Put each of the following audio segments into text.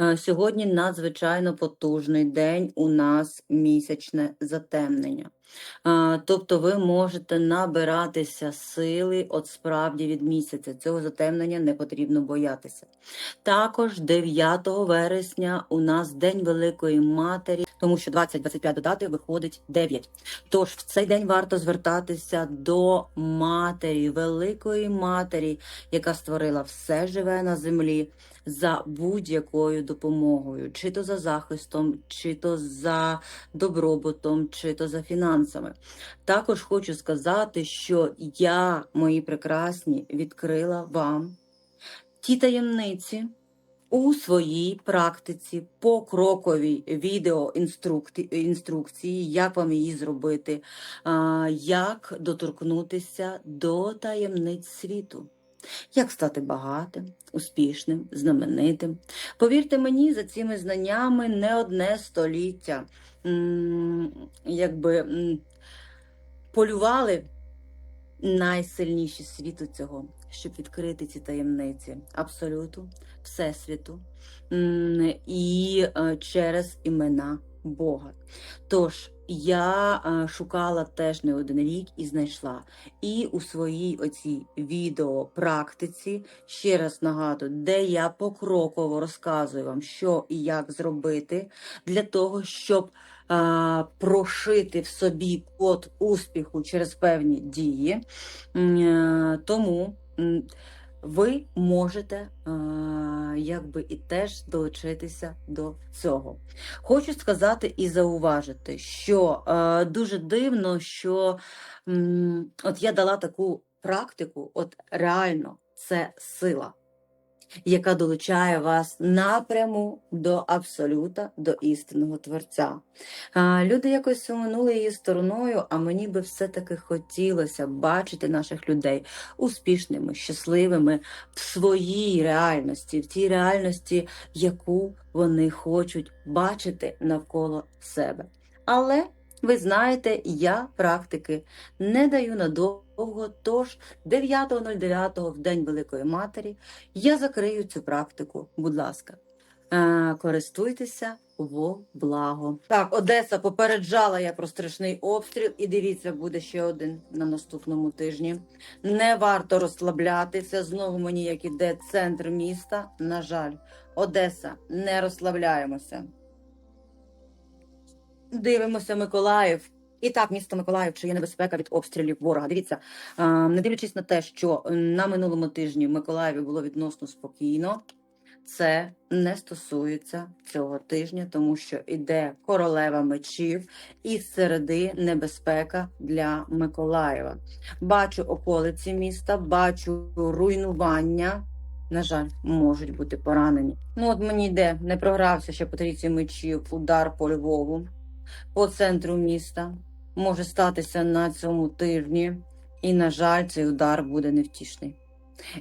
Е, Сьогодні надзвичайно потужний день. У нас місячне затемнення. Тобто ви можете набиратися сили от справді від місяця. Цього затемнення не потрібно боятися. Також 9 вересня у нас День Великої Матері, тому що 20-25 додати виходить 9. Тож в цей день варто звертатися до матері, великої матері, яка створила все живе на землі за будь-якою допомогою, чи то за захистом, чи то за добробутом, чи то за фінансами. Також хочу сказати, що я, мої прекрасні, відкрила вам ті таємниці. У своїй практиці покроковій відео інструкції, як вам її зробити, як доторкнутися до таємниць світу. Як стати багатим, успішним, знаменитим? Повірте мені, за цими знаннями не одне століття якби полювали найсильніші світу цього, щоб відкрити ці таємниці абсолюту, всесвіту і е, через імена Бога. Тож я е, шукала теж не один рік і знайшла. І у своїй оцій відеопрактиці, ще раз нагадую, де я покроково розказую вам, що і як зробити для того, щоб прошити в собі код успіху через певні дії. Е, Тому ви можете е, якби і теж долучитися до цього. Хочу сказати і зауважити, що е, дуже дивно, що от я дала таку практику, от реально це сила, яка долучає вас напряму до абсолюта, до істинного Творця. Люди якось оминули її стороною, а мені би все-таки хотілося бачити наших людей успішними, щасливими в своїй реальності, в тій реальності, яку вони хочуть бачити навколо себе. Але ви знаєте, я практики не даю надовго, тож 9.09 в День Великої Матері я закрию цю практику, будь ласка. Е, Користуйтеся во благо. Так, Одеса попереджала я про страшний обстріл, і дивіться, буде ще один на наступному тижні. Не варто розслаблятися. Знову мені як іде центр міста. На жаль, Одеса, не розслабляємося. Дивимося Миколаїв. І так, місто Миколаїв, чи є небезпека від обстрілів ворога. Дивіться, не дивлячись на те, що на минулому тижні в Миколаєві було відносно спокійно, це не стосується цього тижня, тому що іде королева мечів і середи небезпека для Миколаєва. Бачу околиці міста, бачу руйнування. На жаль, можуть бути поранені. Ну, от мені йде, не програвся ще по трійці мечів, удар по Львову, по центру міста. Може статися на цьому тижні, і, на жаль, цей удар буде невтішний.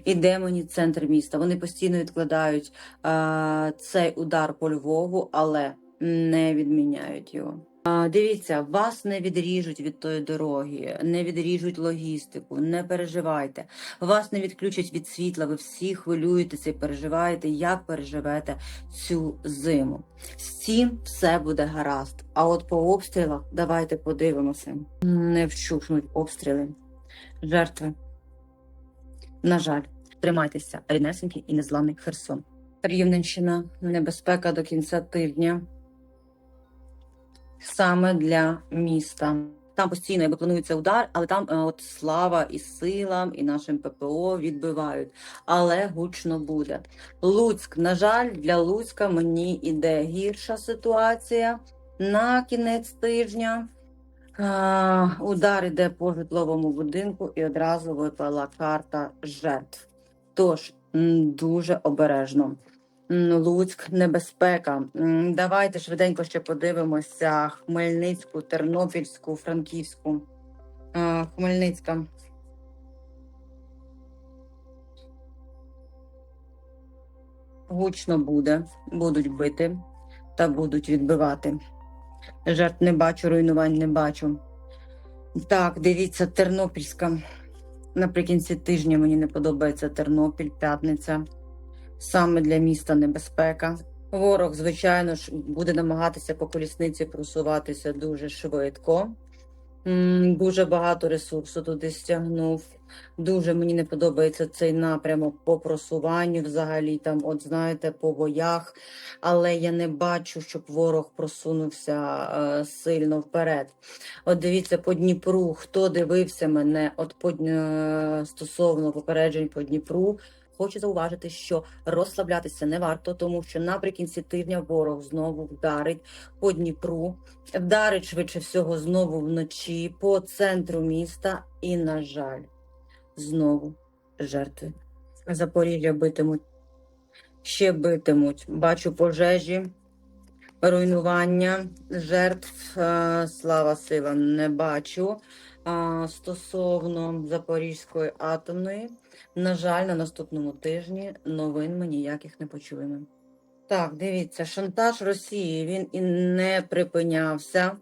Іде мені центр міста. Вони постійно відкладають е, цей удар по Львову, але не відміняють його. Дивіться, вас не відріжуть від тої дороги, не відріжуть логістику, не переживайте. Вас не відключать від світла. Ви всі хвилюєтеся і переживаєте, як переживете цю зиму. З цим все буде гаразд. А от по обстрілах давайте подивимося. Не вщухнуть обстріли, жертви. На жаль, тримайтеся, ріднесенький і незламний Херсон. Рівненщина, небезпека до кінця тижня. Саме для міста. Там постійно якби планується удар, але там е, от слава і силам, і нашим ППО відбивають. Але гучно буде. Луцьк, на жаль, для Луцька мені іде гірша ситуація на кінець тижня. А, удар іде по житловому будинку і одразу випала карта жертв. Тож дуже обережно. Луцьк, небезпека. Давайте швиденько ще подивимося Хмельницьку, Тернопільську, Франківську. Хмельницька. Гучно буде, будуть бити та будуть відбивати. Жертв не бачу, руйнувань не бачу. Так, дивіться, Тернопільська. Наприкінці тижня мені не подобається Тернопіль, п'ятниця. Саме для міста небезпека. Ворог, звичайно ж, буде намагатися по колісниці просуватися дуже швидко. Дуже багато ресурсу туди стягнув. Дуже мені не подобається цей напрямок по просуванню, взагалі там, от знаєте, по боях. Але я не бачу, щоб ворог просунувся е, сильно вперед. От дивіться по Дніпру, хто дивився мене от по, е, стосовно попереджень по Дніпру. Хочу зауважити, що розслаблятися не варто, тому що наприкінці тижня ворог знову вдарить по Дніпру, вдарить швидше всього знову вночі по центру міста. І, на жаль, знову жертви. Запоріжжя битимуть, ще битимуть. Бачу пожежі, руйнування жертв. е, Слава силам не бачу. Стосовно Запорізької атомної, на жаль, на наступному тижні новин ми ніяких не почуємо. Так, дивіться, шантаж Росії він і не припинявся.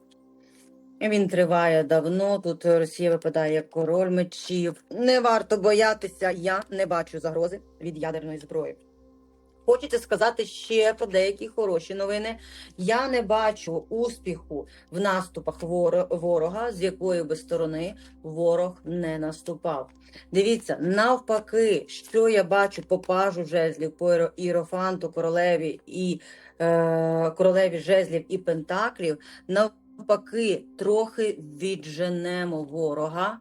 Він триває давно. Тут Росія випадає як король мечів. Не варто боятися, я не бачу загрози від ядерної зброї. Хочеться сказати ще про деякі хороші новини. Я не бачу успіху в наступах воро- ворога, з якої би сторони ворог не наступав. Дивіться, навпаки, що я бачу по пажу жезлів, по іро- іерофанту, королеві і е, королеві жезлів і пентаклів. Навпаки, трохи відженемо ворога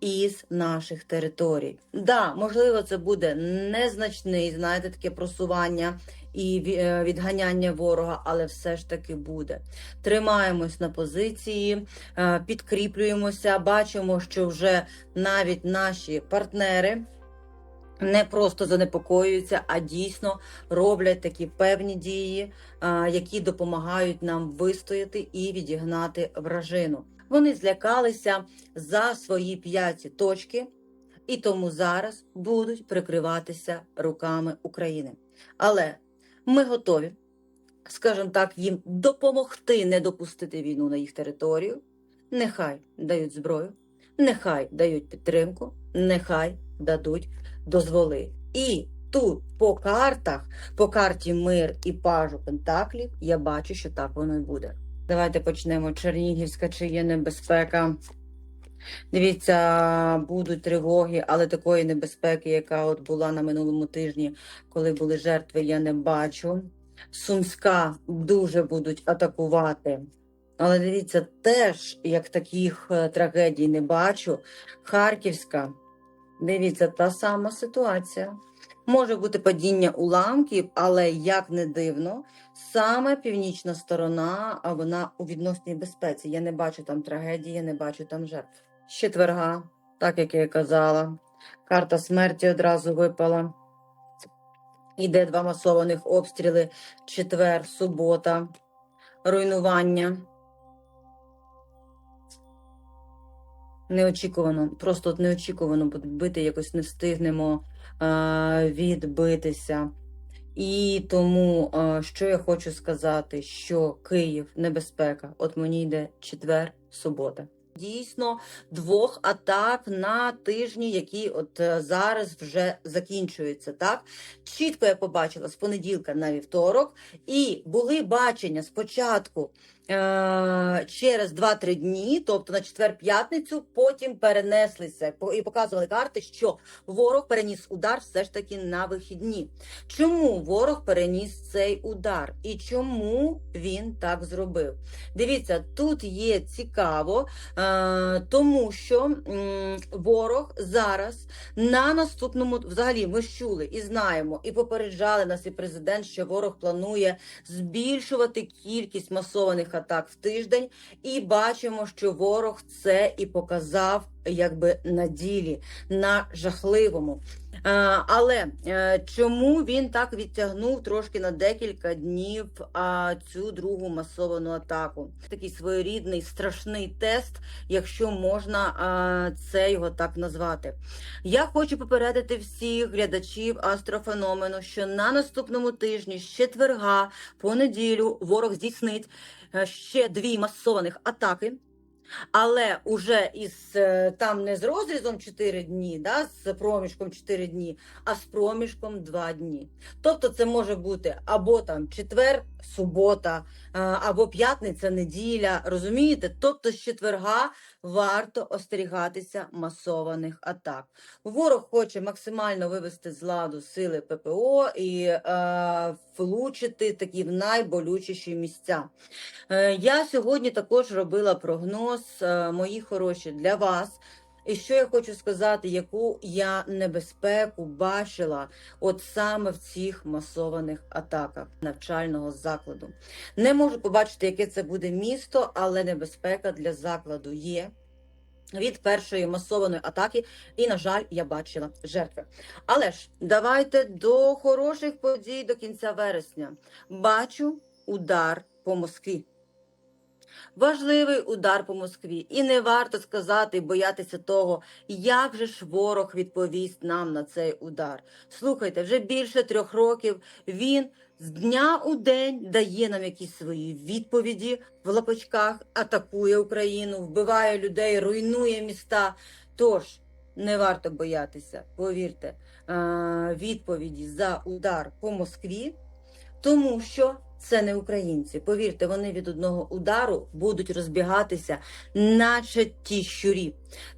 із наших територій. Да, можливо, це буде незначний, знаєте, таке просування і е, відганяння ворога, але все ж таки буде. Тримаємось на позиції, е, підкріплюємося, бачимо, що вже навіть наші партнери. Не просто занепокоюються, а дійсно роблять такі певні дії, які допомагають нам вистояти і відігнати вражину. Вони злякалися за свої п'яті точки, і тому зараз будуть прикриватися руками України. Але ми готові, скажімо так, їм допомогти не допустити війну на їх територію. Нехай дають зброю, нехай дають підтримку, нехай дадуть дозволи. І тут по картах, по карті мир і пажу Пентаклів, я бачу, що так воно і буде. Давайте почнемо. Чернігівська, чи є небезпека. Дивіться, будуть тривоги, але такої небезпеки, яка от була на минулому тижні, коли були жертви, я не бачу. Сумська дуже будуть атакувати. Але дивіться, теж як таких е, трагедій не бачу. Харківська, дивіться, та сама ситуація. Може бути падіння уламків, але як не дивно, саме північна сторона, а вона у відносній безпеці. Я не бачу там трагедії, я не бачу там жертв. Четверга, так як я і казала, карта смерті одразу випала. Іде два масованих обстріли, четвер, субота, руйнування. Неочікувано, просто неочікувано бити, якось не встигнемо е, відбитися. І тому, що я хочу сказати, що Київ небезпека. От мені йде четвер, субота. Дійсно, двох атак на тижні, які от е, зараз вже закінчуються. Так чітко я побачила з понеділка на вівторок, і були бачення спочатку через 2-3 дні, тобто на четвер-п'ятницю, потім перенеслися і показували карти, що ворог переніс удар все ж таки на вихідні. Чому ворог переніс цей удар і чому він так зробив? Дивіться, тут є цікаво, е, тому що ворог зараз на наступному, взагалі, ми ж чули і знаємо, і попереджали нас і президент, що ворог планує збільшувати кількість масованих атак в тиждень, і бачимо, що ворог це і показав якби на ділі, на жахливому. Але е, чому він так відтягнув трошки на декілька днів цю другу масовану атаку? Такий своєрідний страшний тест, якщо можна це його так назвати. Я хочу попередити всіх глядачів астрофеномену, що на наступному тижні з четверга по неділю ворог здійснить ще дві масованих атаки. Але уже із е, там не з розрізом 4 дні, да, з проміжком 4 дні, а з проміжком 2 дні. Тобто це може бути або там четвер, субота, е, або п'ятниця, неділя. Розумієте? Тобто з четверга варто остерігатися масованих атак. Ворог хоче максимально вивести з ладу сили ППО і е, влучити такі в найболючіші місця. Е, Я сьогодні також робила прогноз, е, мої хороші, для вас. І що я хочу сказати, яку я небезпеку бачила от саме в цих масованих атаках навчального закладу. Не можу побачити, яке це буде місто, але небезпека для закладу є. Від першої масованої атаки, і, на жаль, я бачила жертви. Але ж давайте до хороших подій до кінця вересня. Бачу удар по Москві. Важливий удар по Москві. І не варто сказати, боятися того, як же ж ворог відповість нам на цей удар. Слухайте, вже більше трьох років він з дня у день дає нам якісь свої відповіді в лапочках, атакує Україну, вбиває людей, руйнує міста. Тож не варто боятися, повірте, відповіді за удар по Москві, тому що це не українці. Повірте, вони від одного удару будуть розбігатися, наче ті щурі.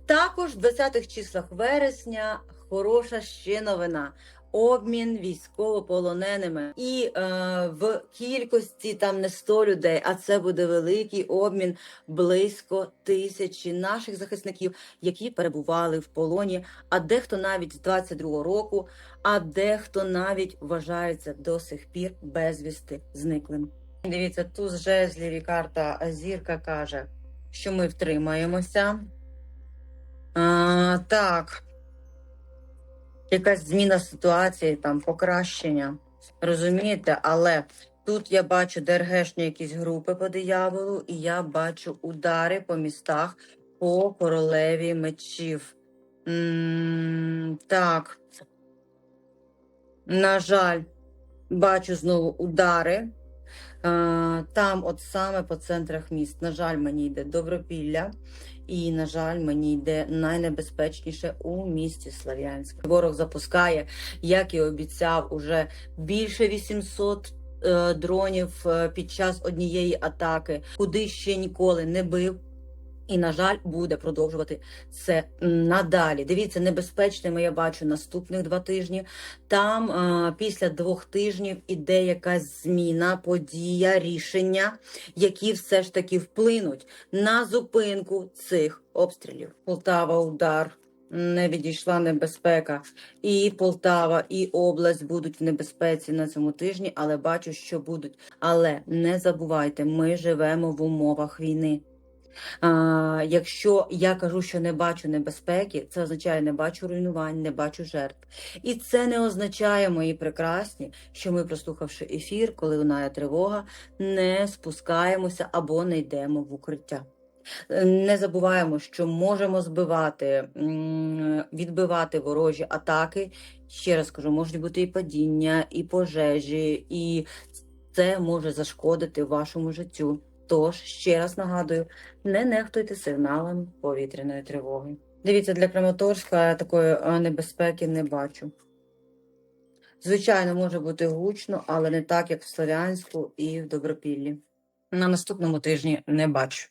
Також в 20-х числах вересня хороша ще новина. Обмін військовополоненими і е, в кількості там не 100 людей, а це буде великий обмін близько тисячі наших захисників, які перебували в полоні. А дехто навіть з 22-го року, а дехто навіть вважається до сих пір безвісти зниклим. Дивіться, туз жезлів і карта зірка каже, що ми втримаємося. А, так якась зміна ситуації, там покращення. Розумієте, але тут я бачу ДРГшні якісь групи по дияволу, і я бачу удари по містах по королеві мечів. м так. На жаль, бачу знову удари. Е, Там, от саме по центрах міст, на жаль, мені йде Добропілля, і, на жаль, мені йде найнебезпечніше у місті Слав'янськ. Ворог запускає, як і обіцяв, уже більше 800 е, дронів е, під час однієї атаки, куди ще ніколи не бив. І, на жаль, буде продовжувати це надалі. Дивіться, небезпечними я бачу наступних два тижні. Там а, після двох тижнів іде якась зміна, подія, рішення, які все ж таки вплинуть на зупинку цих обстрілів. Полтава, удар. Не відійшла небезпека. І Полтава, і область будуть в небезпеці на цьому тижні, але бачу, що будуть. Але не забувайте, ми живемо в умовах війни. А, якщо я кажу, що не бачу небезпеки, це означає не бачу руйнувань, не бачу жертв. І це не означає, мої прекрасні, що ми, прослухавши ефір, коли лунає тривога, не спускаємося або не йдемо в укриття. Не забуваємо, що можемо збивати, відбивати ворожі атаки. Ще раз кажу, можуть бути і падіння, і пожежі, і це може зашкодити вашому життю. Тож, ще раз нагадую, не нехтуйте сигналом повітряної тривоги. Дивіться, для Краматорська такої небезпеки не бачу. Звичайно, може бути гучно, але не так, як в Слов'янську і в Добропіллі. На наступному тижні не бачу.